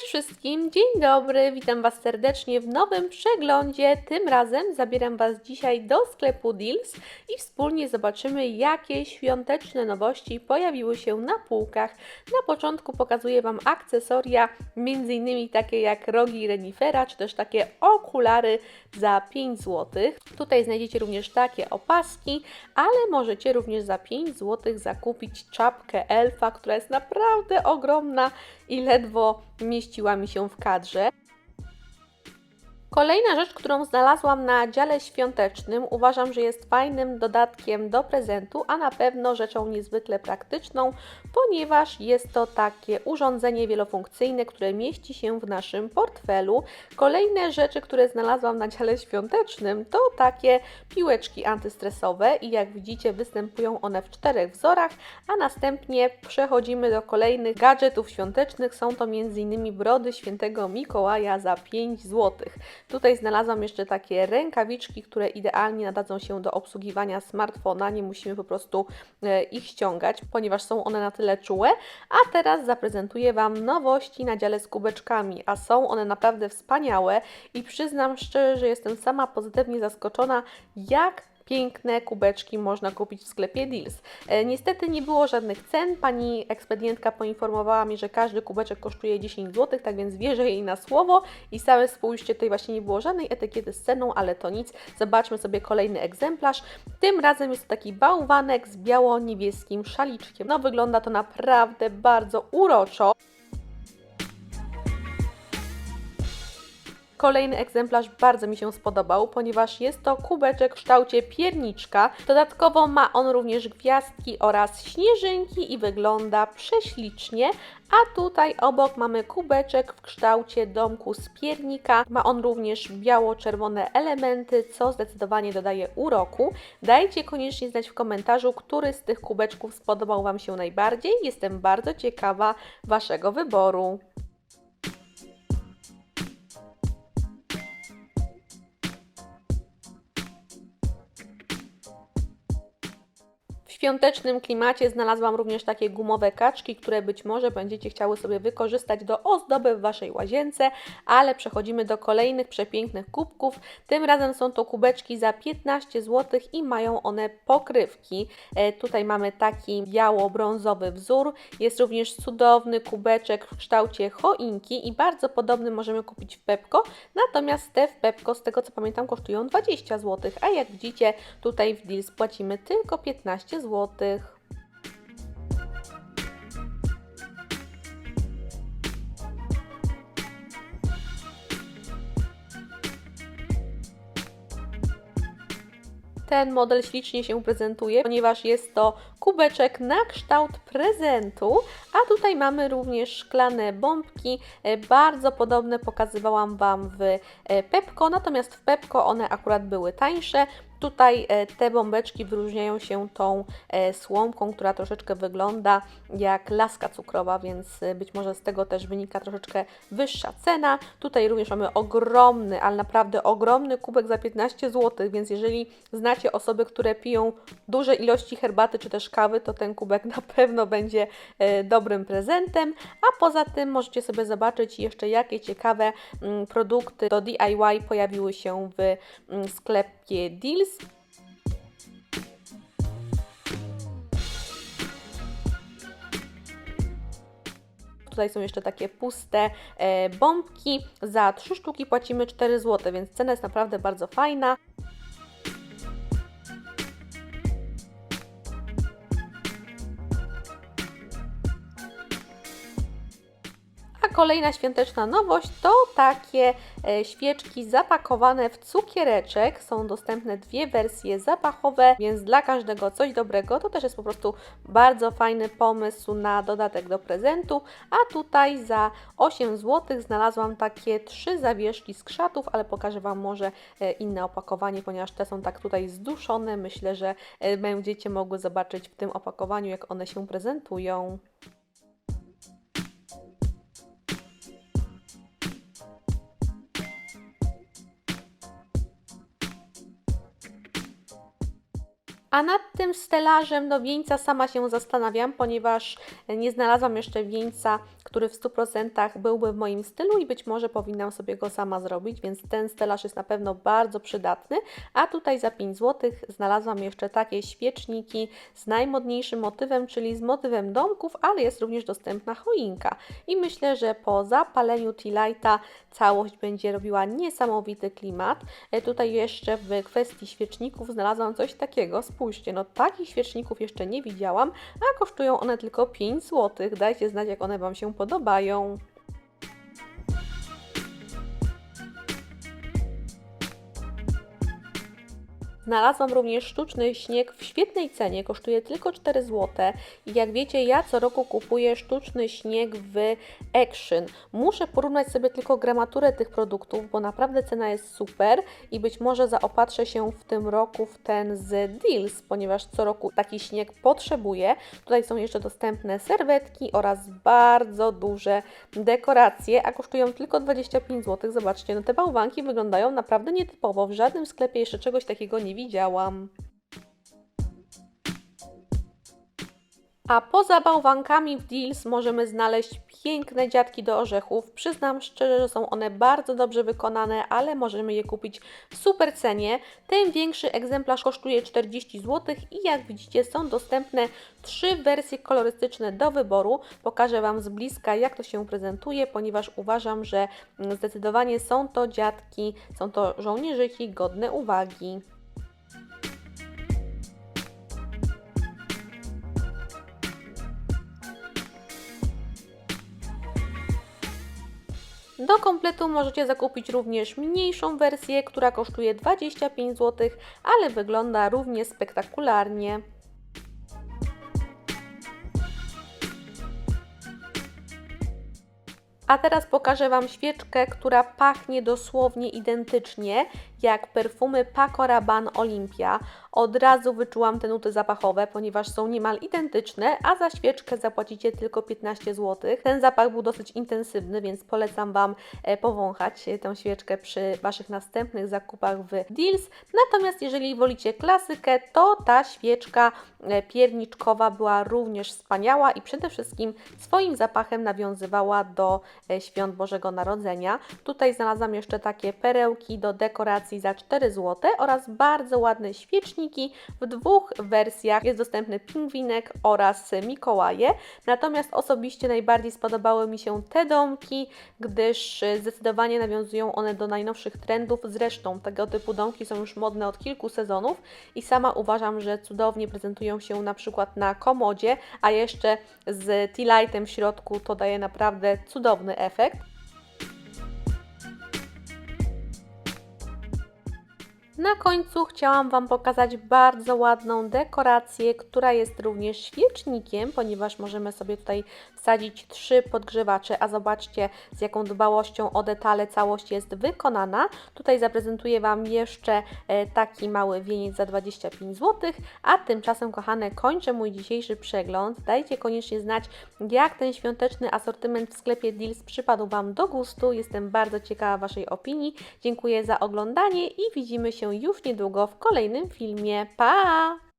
Cześć wszystkim, dzień dobry, witam Was serdecznie w nowym przeglądzie. Tym razem zabieram Was dzisiaj do sklepu Deals i wspólnie zobaczymy, jakie świąteczne nowości pojawiły się na półkach. Na początku pokazuję Wam akcesoria, m.in. takie jak rogi renifera, czy też takie okulary za 5 zł. Tutaj znajdziecie również takie opaski, ale możecie również za 5 zł zakupić czapkę elfa, która jest naprawdę ogromna i ledwo mieściła mi się w kadrze. Kolejna rzecz, którą znalazłam na dziale świątecznym, uważam, że jest fajnym dodatkiem do prezentu, a na pewno rzeczą niezwykle praktyczną, ponieważ jest to takie urządzenie wielofunkcyjne, które mieści się w naszym portfelu. Kolejne rzeczy, które znalazłam na dziale świątecznym, to takie piłeczki antystresowe i jak widzicie występują one w czterech wzorach, a następnie przechodzimy do kolejnych gadżetów świątecznych. Są to m.in. brody świętego Mikołaja za 5 zł. Tutaj znalazłam jeszcze takie rękawiczki, które idealnie nadadzą się do obsługiwania smartfona. Nie musimy po prostu e, ich ściągać, ponieważ są one na tyle czułe. A teraz zaprezentuję Wam nowości na dziale z kubeczkami, a są one naprawdę wspaniałe i przyznam szczerze, że jestem sama pozytywnie zaskoczona, jak piękne kubeczki można kupić w sklepie Deals. E, niestety nie było żadnych cen. Pani ekspedientka poinformowała mnie, że każdy kubeczek kosztuje 10 zł, tak więc wierzę jej na słowo i same spójrzcie, tutaj właśnie nie było żadnej etykiety z ceną, ale to nic. Zobaczmy sobie kolejny egzemplarz. Tym razem jest to taki bałwanek z biało-niebieskim szaliczkiem. No wygląda to naprawdę bardzo uroczo. Kolejny egzemplarz bardzo mi się spodobał, ponieważ jest to kubeczek w kształcie pierniczka. Dodatkowo ma on również gwiazdki oraz śnieżynki i wygląda prześlicznie. A tutaj obok mamy kubeczek w kształcie domku z piernika. Ma on również biało-czerwone elementy, co zdecydowanie dodaje uroku. Dajcie koniecznie znać w komentarzu, który z tych kubeczków spodobał Wam się najbardziej. Jestem bardzo ciekawa Waszego wyboru. Świątecznym klimacie znalazłam również takie gumowe kaczki, które być może będziecie chciały sobie wykorzystać do ozdoby w Waszej łazience, ale przechodzimy do kolejnych przepięknych kubków. Tym razem są to kubeczki za 15 zł i mają one pokrywki. E, tutaj mamy taki biało-brązowy wzór. Jest również cudowny kubeczek w kształcie choinki i bardzo podobny możemy kupić w Pepko, natomiast te w Pepko z tego co pamiętam kosztują 20 zł, a jak widzicie tutaj w Deals płacimy tylko 15 zł. Ten model ślicznie się prezentuje, ponieważ jest to kubeczek na kształt prezentu, a tutaj mamy również szklane bombki, e, bardzo podobne pokazywałam Wam w e, Pepko, natomiast w Pepko one akurat były tańsze. Tutaj e, te bombeczki wyróżniają się tą słomką, która troszeczkę wygląda jak laska cukrowa, więc być może z tego też wynika troszeczkę wyższa cena. Tutaj również mamy ogromny, ale naprawdę ogromny kubek za 15 zł, więc jeżeli znacie osoby, które piją duże ilości herbaty czy też kawy, to ten kubek na pewno będzie dobrym prezentem. A poza tym możecie sobie zobaczyć jeszcze jakie ciekawe mm, produkty do DIY pojawiły się w mm, sklepie Deals. Tutaj są jeszcze takie puste e, bombki. Za 3 sztuki płacimy 4 zł, więc cena jest naprawdę bardzo fajna. Kolejna świąteczna nowość to takie e, świeczki zapakowane w cukiereczek. Są dostępne dwie wersje zapachowe, więc dla każdego coś dobrego. To też jest po prostu bardzo fajny pomysł na dodatek do prezentu. A tutaj za 8 zł znalazłam takie trzy zawieszki z krzatów, ale pokażę Wam może e, inne opakowanie, ponieważ te są tak tutaj zduszone. Myślę, że e, będziecie mogły zobaczyć w tym opakowaniu, jak one się prezentują. A nad tym stelażem do wieńca sama się zastanawiam, ponieważ nie znalazłam jeszcze wieńca, który w 100% byłby w moim stylu i być może powinnam sobie go sama zrobić, więc ten stelaż jest na pewno bardzo przydatny. A tutaj za 5 zł znalazłam jeszcze takie świeczniki z najmodniejszym motywem, czyli z motywem domków, ale jest również dostępna choinka. I myślę, że po zapaleniu tea lighta całość będzie robiła niesamowity klimat. E, Tutaj jeszcze w kwestii świeczników znalazłam coś takiego. Spójrzcie, no takich świeczników jeszcze nie widziałam, a kosztują one tylko 5 zł. Dajcie znać, jak one Wam się podobają. Znalazłam również sztuczny śnieg w świetnej cenie, kosztuje tylko 4 zł. I jak wiecie, ja co roku kupuję sztuczny śnieg w Action. Muszę porównać sobie tylko gramaturę tych produktów, bo naprawdę cena jest super i być może zaopatrzę się w tym roku w ten z Deals, ponieważ co roku taki śnieg potrzebuję. Tutaj są jeszcze dostępne serwetki oraz bardzo duże dekoracje, a kosztują tylko 25 zł. Zobaczcie, no te bałwanki wyglądają naprawdę nietypowo. W żadnym sklepie jeszcze czegoś takiego nie widziałam. A poza bałwankami w Deals możemy znaleźć piękne dziadki do orzechów. Przyznam szczerze, że są one bardzo dobrze wykonane, ale możemy je kupić w super cenie. Ten większy egzemplarz kosztuje 40 zł i jak widzicie są dostępne trzy wersje kolorystyczne do wyboru. Pokażę Wam z bliska jak to się prezentuje, ponieważ uważam, że zdecydowanie są to dziadki, są to żołnierzyki godne uwagi. Do kompletu możecie zakupić również mniejszą wersję, która kosztuje 25 zł, ale wygląda równie spektakularnie. A teraz pokażę Wam świeczkę, która pachnie dosłownie identycznie jak perfumy Paco Rabanne Olympia. Od razu wyczułam te nuty zapachowe, ponieważ są niemal identyczne, a za świeczkę zapłacicie tylko 15 zł. Ten zapach był dosyć intensywny, więc polecam Wam e, powąchać tę świeczkę przy Waszych następnych zakupach w Deals. Natomiast jeżeli wolicie klasykę, to ta świeczka e, pierniczkowa była również wspaniała i przede wszystkim swoim zapachem nawiązywała do e, świąt Bożego Narodzenia. Tutaj znalazłam jeszcze takie perełki do dekoracji za 4 zł oraz bardzo ładne świeczniki w dwóch wersjach. Jest dostępny pingwinek oraz Mikołaje. Natomiast osobiście najbardziej spodobały mi się te domki, gdyż zdecydowanie nawiązują one do najnowszych trendów. Zresztą tego typu domki są już modne od kilku sezonów i sama uważam, że cudownie prezentują się na przykład na komodzie, a jeszcze z tea lightem w środku to daje naprawdę cudowny efekt. Na końcu chciałam Wam pokazać bardzo ładną dekorację, która jest również świecznikiem, ponieważ możemy sobie tutaj wsadzić trzy podgrzewacze, a zobaczcie z jaką dbałością o detale całość jest wykonana. Tutaj zaprezentuję Wam jeszcze e, taki mały wieniec za 25 zł, a tymczasem kochane kończę mój dzisiejszy przegląd. Dajcie koniecznie znać jak ten świąteczny asortyment w sklepie Deals przypadł Wam do gustu. Jestem bardzo ciekawa Waszej opinii. Dziękuję za oglądanie i widzimy się już niedługo w kolejnym filmie. Pa!